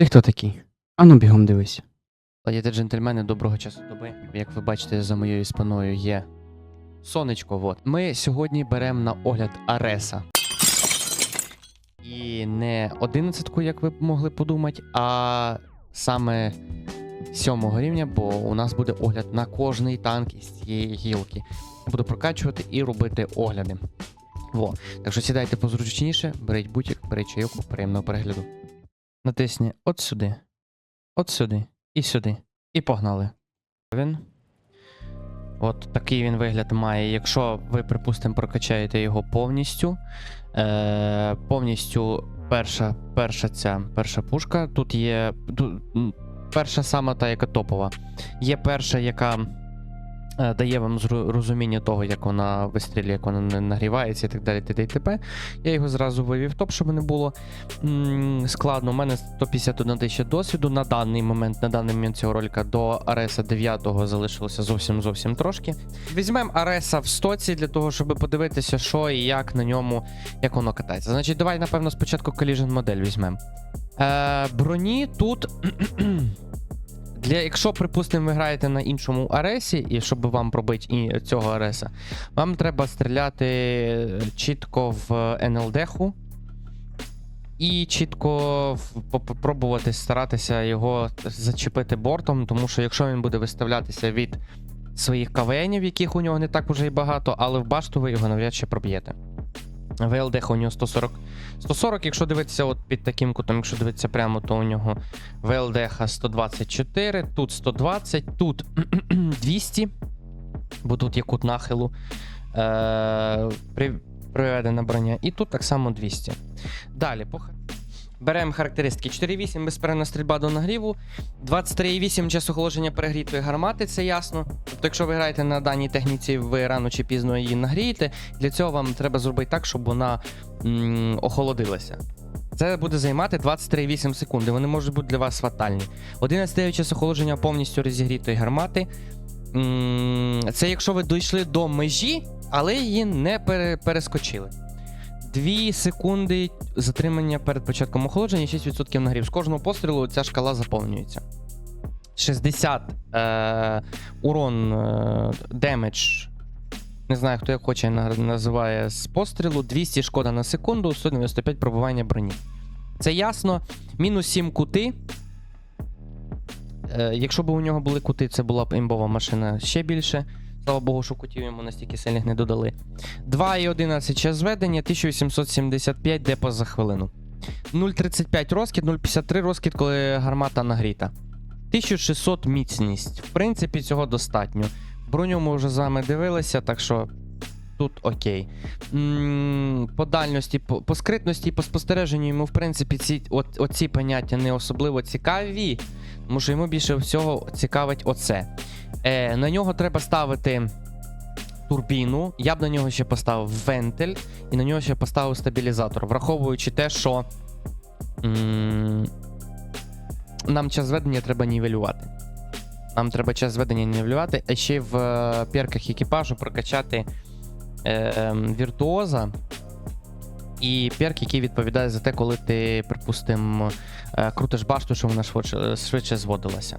Ти хто такий? Ану бігом дивись. Леді та джентльмени, доброго часу доби. Як ви бачите, за моєю спиною є сонечко. Вот. Ми сьогодні беремо на огляд Ареса. І не 11, як ви могли подумати, а саме 7 рівня, бо у нас буде огляд на кожний танк із цієї гілки. Буду прокачувати і робити огляди. Во. Так що сідайте позручніше, беріть бутик, беріть чайку, приємного перегляду. Натисні от сюди, от сюди і сюди. І погнали. Він. От такий він вигляд має. Якщо ви, припустимо, прокачаєте його повністю. Е, повністю перша перша ця перша пушка. Тут є. Тут, перша сама та, яка топова. Є перша, яка дає вам розуміння того, як вона вистрілює, як вона не нагрівається і так далі. і т.п. Я його зразу вивів топ, щоб не було складно. У мене 151 тисяча досвіду на даний момент, на даний момент цього ролика до Ареса 9 залишилося зовсім зовсім трошки. Візьмемо Ареса в стоці для того, щоб подивитися, що і як на ньому, як воно катається. Значить, давай, напевно, спочатку Collision модель візьмемо. Е, броні тут. Для, якщо, припустимо, ви граєте на іншому Аресі, і щоб вам пробити цього Ареса, вам треба стріляти е, чітко в НЛДху і чітко попробувати старатися його зачепити бортом, тому що якщо він буде виставлятися від своїх КВНів, яких у нього не так уже і багато, але в башту ви його навряд чи проб'єте. ВЛДХ у нього 140. 140, якщо дивитися от під таким кутом, якщо дивитися прямо, то у нього ВЛДХ 124, тут 120, тут 200, бо тут є кут нахилу. Е, при, приведена броня. І тут так само 200. Далі, по беремо характеристики. 4,8 безперервна стрільба до нагріву, 23,8 час охолодження перегрітої гармати, це ясно. Тобто, якщо ви граєте на даній техніці, ви рано чи пізно її нагрієте. Для цього вам треба зробити так, щоб вона м, охолодилася. Це буде займати 23,8 секунди. Вони можуть бути для вас фатальні. 11 час охолодження повністю розігрітої гармати. М, Це якщо ви дійшли до межі, але її не пере- перескочили. 2 секунди затримання перед початком охолодження, 6% нагрів. З кожного пострілу ця шкала заповнюється. 60 е, урон е, демедж. Не знаю, хто як хоче називає з пострілу. 200 шкода на секунду, 195 пробування броні. Це ясно. Мінус 7 кути. Е, якщо б у нього були кути, це була б імбова машина ще більше. Слава Богу, що кутів йому настільки сильних не додали. 2,11 час зведення, 1875 депо за хвилину. 0,35 розкид, 0,53 розкид, коли гармата нагріта. 1600 міцність. В принципі, цього достатньо. Броню ми вже з вами дивилися, так що тут окей. По дальності, по, по скритності і по спостереженню йому, в принципі, ці, от, оці поняття не особливо цікаві, тому що йому більше всього цікавить оце. Е, на нього треба ставити турбіну. Я б на нього ще поставив вентиль, і на нього ще поставив стабілізатор, враховуючи те, що м, нам час зведення треба нівелювати. Нам треба час зведення нівелювати, а ще в е, перках екіпажу прокачати е, ем, віртуоза. І перк, який відповідає за те, коли ти, припустимо, е, крутиш башту, щоб вона швидше, швидше зводилася.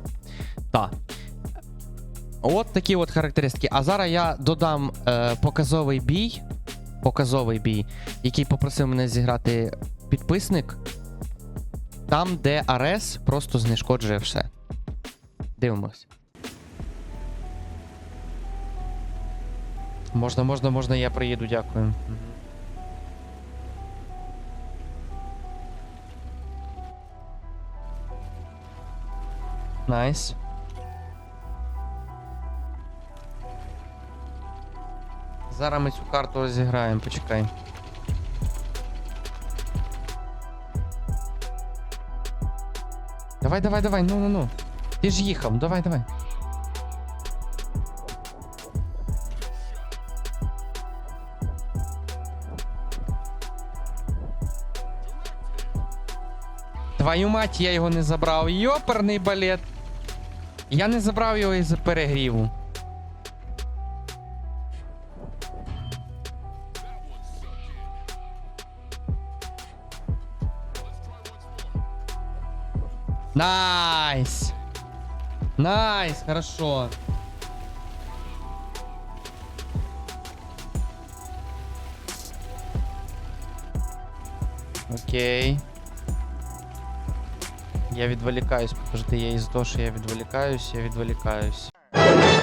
Так. От такі от характеристики. А зараз я додам е, показовий бій. Показовий бій, який попросив мене зіграти підписник. Там, де Арес просто знешкоджує все. Дивимось. Можна, можна, можна, я приїду, дякую. Найс. Зараз ми цю карту розіграємо, почекай. Давай, давай, давай, ну, ну, ну. Ти ж їхав, давай, давай. Твою мать, я його не забрав. Йоперний балет. Я не забрав його із-за перегріву. Найс! Найс, хорошо. Окей. Я відволікаюсь, подожди, я із того, що я відволікаюсь, я відволікаюсь.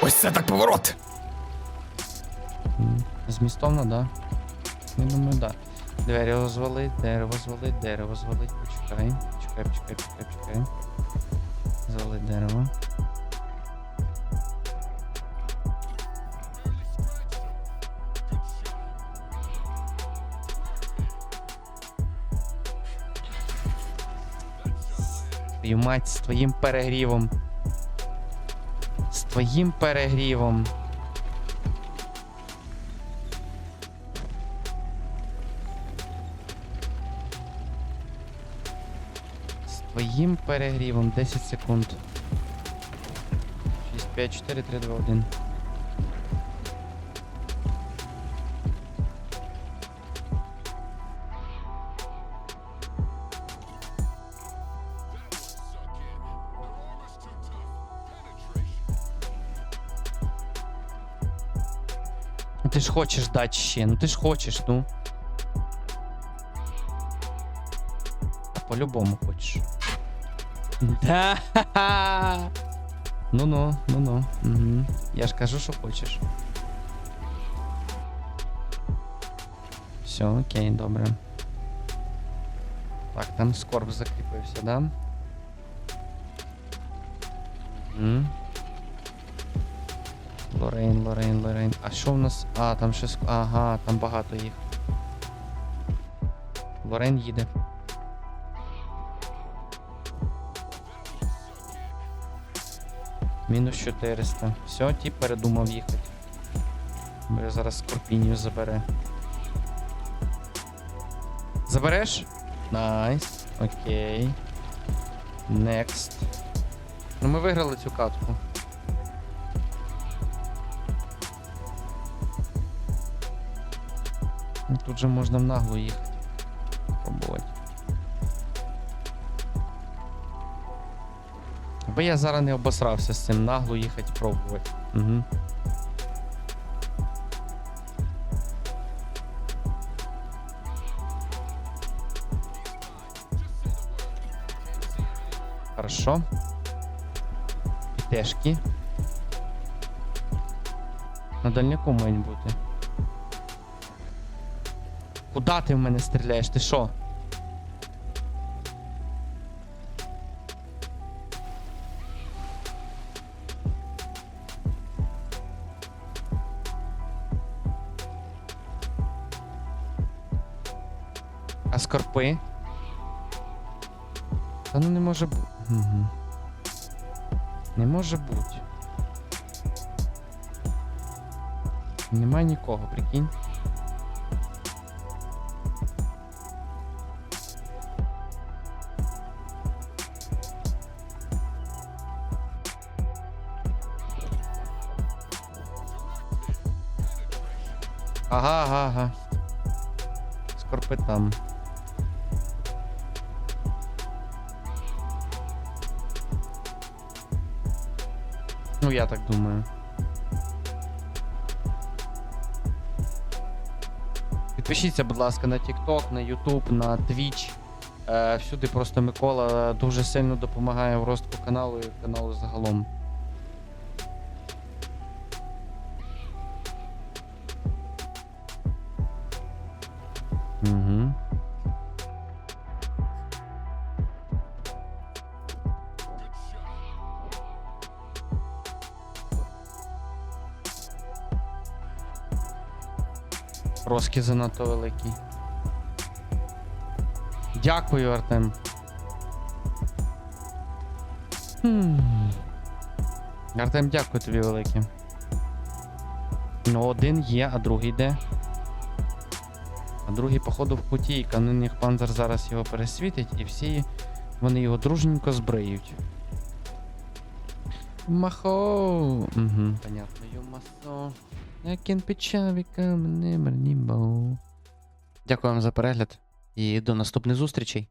Ось це так поворот. Змістовно, да. Я думаю, да. Двері розвалить, дерево звалить, дерево звалить. Почекай. Чекай, почекай, почекай, почекай. Звалить дерево. Твою мать, з твоїм перегрівом. З твоїм перегрівом. Твоїм перегрівом 10 секунд. 6, 5, 4, 3, 2, 1. Ну ти ж хочеш дати ще, ну ти ж хочеш, ну. По-любому хочеш. Да. Ну-ну, ну-ну. Угу. Я ж кажу, що хочеш. Все, окей, добре. Так, там скорб закріпився, да? Угу. Лорейн, Лорейн, Лорейн. А що в нас? А, там ще. Ага, там багато їх. Лорейн їде. Мінус 400. Все, ті передумав їхати. Бо зараз Скорпінію забере. Забереш? Найс. Окей. Next. Ну ми виграли цю катку. Ну, Тут же можна в наглу їхати. Пробувати. Аби я зараз не обосрався з цим нагло їхати пробувати. Угу. Хорошо. Пітешки. На дальняку мають бути. Куда ти в мене стріляєш? Ти що? А скорпи? Та ну не може бути. Угу. Не може бути. Нема нікого, прикинь. Ага, ага, ага. Скорпи там. Ну, я так думаю. Підпишіться, будь ласка, на TikTok, на YouTube, на Twitch. Е, всюди просто Микола дуже сильно допомагає в ростку каналу і каналу загалом. Угу. Роски занадто великий. Дякую, Артем. Хм. Артем, дякую тобі велике. Ну, один є, а другий де? А другий, походу, в путі, і каноніх панзер зараз його пересвітить, і всі вони його дружненько збриють. Махо. Угу. Понятно, юмасо. Дякую вам за перегляд і до наступних зустрічей.